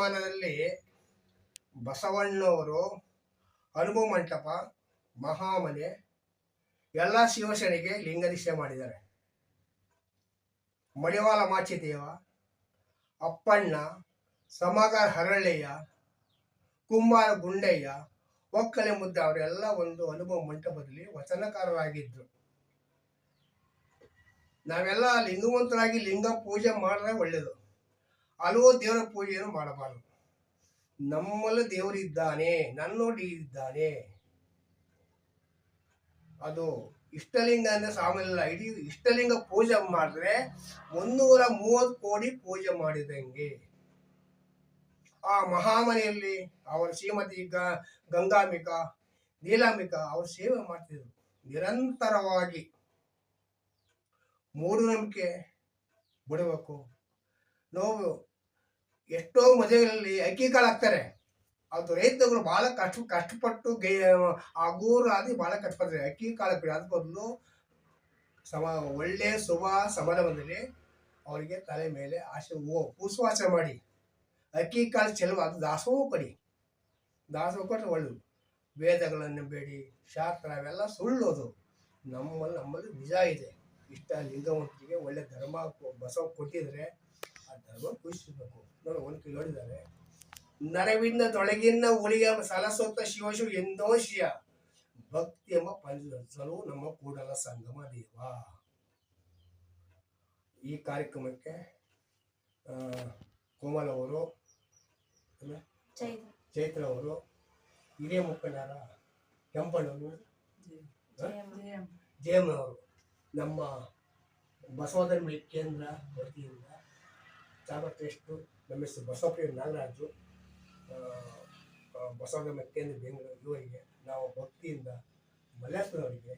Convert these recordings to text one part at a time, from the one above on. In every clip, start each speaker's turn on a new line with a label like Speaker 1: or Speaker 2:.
Speaker 1: ಶತಮಾನದಲ್ಲಿ ಬಸವಣ್ಣವರು ಅನುಭವ ಮಂಟಪ, ಮಹಾಮನೆ, ಎಲ್ಲ ಶಿವಸೇನೆಗೆ ಲಿಂಗದೀಕ್ಷೆ ಮಾಡಿದ್ದಾರೆ. ಮಡಿವಾಳ ಮಾಚಿದೇವ, ಅಪ್ಪಣ್ಣ ಸಮಗಾರ ಹರಳಯ್ಯ ಕುಂಬಾರ ಗುಂಡಯ್ಯ, ಒಕ್ಕಲೆ ಮುದ್ದ ಅವರೆಲ್ಲ ಒಂದು ಅನುಭವ ಮಂಟಪದಲ್ಲಿ ವಚನಕಾರರಾಗಿದ್ರು. ನಾವೆಲ್ಲ ಲಿಂಗವಂತರಾಗಿ ಲಿಂಗ ಪೂಜೆ ಮಾಡಿದ್ರೆ ಒಳ್ಳೆಯದು ಹಲವು ದೇವರ ಪೂಜೆಯನ್ನು ಮಾಡಬಾರದು. ನಮ್ಮಲ್ಲಿ ದೇವರಿದ್ದಾನೆ ನನ್ನೋಡಿ ಇದ್ದಾನೆ. ಅದು ಇಷ್ಟಲಿಂಗ ಅಂದ್ರೆ ಸಾಮಾನ್ಯ ಇಡೀ ಇಷ್ಟಲಿಂಗ ಪೂಜೆ ಮಾಡಿದ್ರೆ ಮುನ್ನೂರ ಮೂವತ್ತು ಕೋಟಿ ಪೂಜೆ ಮಾಡಿದಂಗೆ. ಆ ಮಹಾಮನೆಯಲ್ಲಿ ಅವರ ಶ್ರೀಮತಿ ಗಂಗಾಂಬಿಕಾ ನೀಲಾಂಬಿಕಾ ಅವರು ಸೇವೆ ಮಾಡ್ತಿದ್ರು. ನಿರಂತರವಾಗಿ ಮೂಢನಂಬಿಕೆ ಬಿಡಬೇಕು. ನೋವು ಎಷ್ಟೋ ಮದುವೆಗಳಲ್ಲಿ ಅಕ್ಕಿ ಕಾಳು ಹಾಕ್ತಾರೆ ಅದು ರೈತಗಳು ಭಾಳ ಕಷ್ಟ, ಕಷ್ಟಪಟ್ಟು ಗೈ ಆದಿ ಭಾಳ ಕಷ್ಟಪಡ್ತಾರೆ. ಅಕ್ಕಿ ಕಾಳು ಅದು ಬದಲು ಸಮ ಒಳ್ಳೆಯ ಶುಭ ಸಮಾರಂಭದಲ್ಲಿ ಅವರಿಗೆ ತಲೆ ಮೇಲೆ ಆಶೆ ಓ ಕೂಸುವಾಸ ಮಾಡಿ. ಅಕ್ಕಿ ಕಾಳು ಚೆಲುವ ಅದು ದಾಸೋಹ ಕೊಡಿ. ದಾಸೋಹ ಕೊಟ್ಟರೆ ಒಳ್ಳೆ ವೇದಗಳನ್ನು ಬೇಡಿ, ಶಾಸ್ತ್ರ, ಅವೆಲ್ಲ ಸುಳ್ಳು ಅದು ನಮ್ಮಲ್ಲಿ ನಮ್ಮಲ್ಲಿ ನಿಜ ಇದೆ. ಇಷ್ಟ ಲಿಂಗವಂತಿಗೆ ಒಳ್ಳೆ ಧರ್ಮ ಬಸವ ಕೊಟ್ಟಿದ್ರೆ ಆ ಧರ್ಮ ಪೂಜಿಸಬೇಕು ನೋಡಿ ಒಂದು ನರವಿಂದ ತೊಳಗಿನ ಉಳಿಯ ಸಲಸೊತ್ತ ಶಿವಶು ಎಂದೋ ಶಿಯ ಭಕ್ತಿ ಎಂಬ ಪರಿಸಲು ನಮ್ಮ ಕೂಡಲ ಸಂಗಮ ದೇವ. ಈ ಕಾರ್ಯಕ್ರಮಕ್ಕೆ ಕೋಮಲ್ ಅವರು ಚೈತ್ರ. ಅವರು ಹಿರಿಯ ಮುಖಂಡರ ಕೆಂಪಣ್ಣವರು ಜಯಮ್ಮನವರು ನಮ್ಮ ಬಸವಧರ್ಮ ಕೇಂದ್ರ ವತಿಯಿಂದ ಚಾಮ ಟೇಸ್ಟು ನಮ್ಮ ಹೆಸರು ಬಸವಪ್ರಿಯ ನಾಗರಾಜು ಬಸವಧರ್ಮ ಕೇಂದ್ರ ಬೆಂಗಳೂರು ಇವರಿಗೆ ನಾವು ಭಕ್ತಿಯಿಂದ ಮಲ್ಲೇಶ್ವರವರಿಗೆ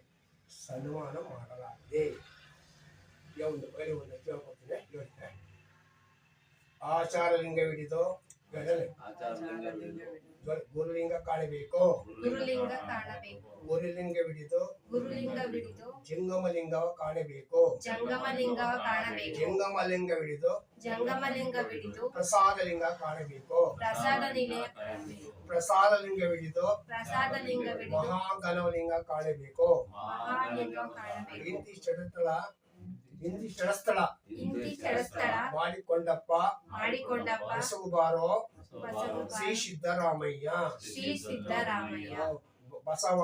Speaker 1: ಸನ್ಮಾನ ಮಾಡಲಾಗಿದೆ. ಈ ಒಂದು ಬಳಿ ಒಂದು ಕೇಳ್ಕೊತೀನಿ ಇವರಿಗೆ ಆಚಾರ ಲಿಂಗವಿಡಿದು ಗುರುಲಿಂಗ ಕಾಣಬೇಕು
Speaker 2: ಗುರುಲಿಂಗ ಕಾಣಬೇಕು.
Speaker 1: ಗುರುಲಿಂಗವಿಡಿದು
Speaker 2: ಗುರುಲಿಂಗ ಬಿಡಿದು
Speaker 1: ಜಂಗಮಲಿಂಗವ ಕಾಣಬೇಕು.
Speaker 2: ಜಂಗಮಲಿಂಗವ ಕಾಣಬೇಕು.
Speaker 1: ಜಂಗಮಲಿಂಗವಿಡಿದು
Speaker 2: ಜಂಗಮಲಿಂಗ ಬಿಡಿದು
Speaker 1: ಪ್ರಸಾದಲಿಂಗ ಕಾಣಬೇಕು.
Speaker 2: ಪ್ರಸಾದ ನಿಲಯ ಕಾಣಬೇಕು ಪ್ರಸಾದ ಲಿಂಗ ಬಿಡಿದು
Speaker 1: ಮಹಾಗಣವಲಿಂಗ ಕಾಣಬೇಕು.
Speaker 2: ಮಹಾಲಿಂಗ ಕಾಣಬೇಕು.
Speaker 1: ಇಂತಿ ಚಡಸ್ಥಳ. ಇಂತಿ ಚಡಸ್ಥಳ. ಮಾಡಿಕೊಂಡಪ್ಪ.
Speaker 2: ಮಾಡಿಕೊಂಡಪ್ಪ.
Speaker 1: ಬಸವು ಬಾರೋ ಶ್ರೀ ಸಿದ್ದರಾಮಯ್ಯ.
Speaker 2: ಶ್ರೀ ಸಿದ್ದರಾಮಯ್ಯ.
Speaker 1: ಬಸವ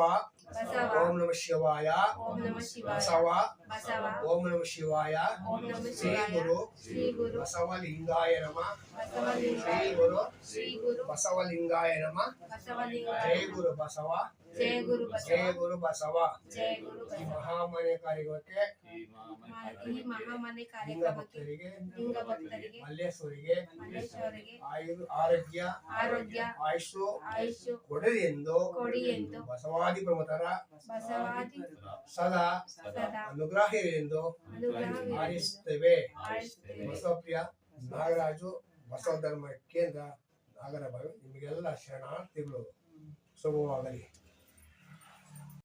Speaker 2: ಬಸವ
Speaker 1: ಓಂ ನಮ ಶಿವಾಯ
Speaker 2: ಓಂ ನಮ ಶಿವಾಯ
Speaker 1: ಬಸವ
Speaker 2: ಬಸವ
Speaker 1: ಓಂ ನಮ ಶಿವಾಯ
Speaker 2: ಓಂ ನಮ
Speaker 1: ಶ್ರೀ
Speaker 2: ಶಿವಾಯ
Speaker 1: ಗುರು
Speaker 2: ಶ್ರೀ ಗುರು
Speaker 1: ಬಸವಲಿಂಗಾಯ ನಮ
Speaker 2: ಬಸವಲಿಂಗ
Speaker 1: ಶ್ರೀ ಗುರು
Speaker 2: ಶ್ರೀ ಗುರು
Speaker 1: ಬಸವಲಿಂಗಾಯ ನಮ
Speaker 2: ಬಸವಲಿಂಗ
Speaker 1: ಜಯ ಗುರು ಬಸವ
Speaker 2: ಜಯ ಗುರು
Speaker 1: ಜಯ
Speaker 2: ಬಸವ
Speaker 1: ಗುರು ಬಸವ
Speaker 2: ಜಯ ಗುರು
Speaker 1: ಈ
Speaker 2: ಬಸವ
Speaker 1: ಮಹಾಮನೆ ಕಾರ್ಯಕ್ಕೆ
Speaker 2: ಈ ಮಹಾಮನೆ ಕಾರ್ಯಕ್ರಮಕ್ಕೆ ಲಿಂಗ ಭಕ್ತರಿಗೆ
Speaker 1: ಮಲ್ಲೇಶ್ವರಿಗೆ
Speaker 2: ಮಲ್ಲೇಶ್ವರಿಗೆ
Speaker 1: ಆಯು ಆರೋಗ್ಯ
Speaker 2: ಆರೋಗ್ಯ
Speaker 1: ಆಯುಷು
Speaker 2: ಆಯುಷ್
Speaker 1: ಕೊಡಲಿ ಎಂದು
Speaker 2: ಕೊಡಿ ಎಂದು
Speaker 1: ಬಸವಾದಿ ಪ್ರಮುಖರ
Speaker 2: ಬಸವಾದಿ
Speaker 1: ಸದಾ
Speaker 2: ಸದಾ
Speaker 1: ಅನುಗ್ರಹ ಎಂದು
Speaker 2: ಅನುಗ್ರಹವಿರಲಿ. ಆರಿಸುತ್ತೇವೆ.
Speaker 1: ಬಸವಪ್ರಿಯ ನಾಗರಾಜು ಬಸವ ಧರ್ಮ ಕೇಂದ್ರ ನಾಗರಬಾವಿ ನಿಮಗೆಲ್ಲ ಶರಣಾರ್ಥಿಗಳು ಶುಭವಾಗಲಿ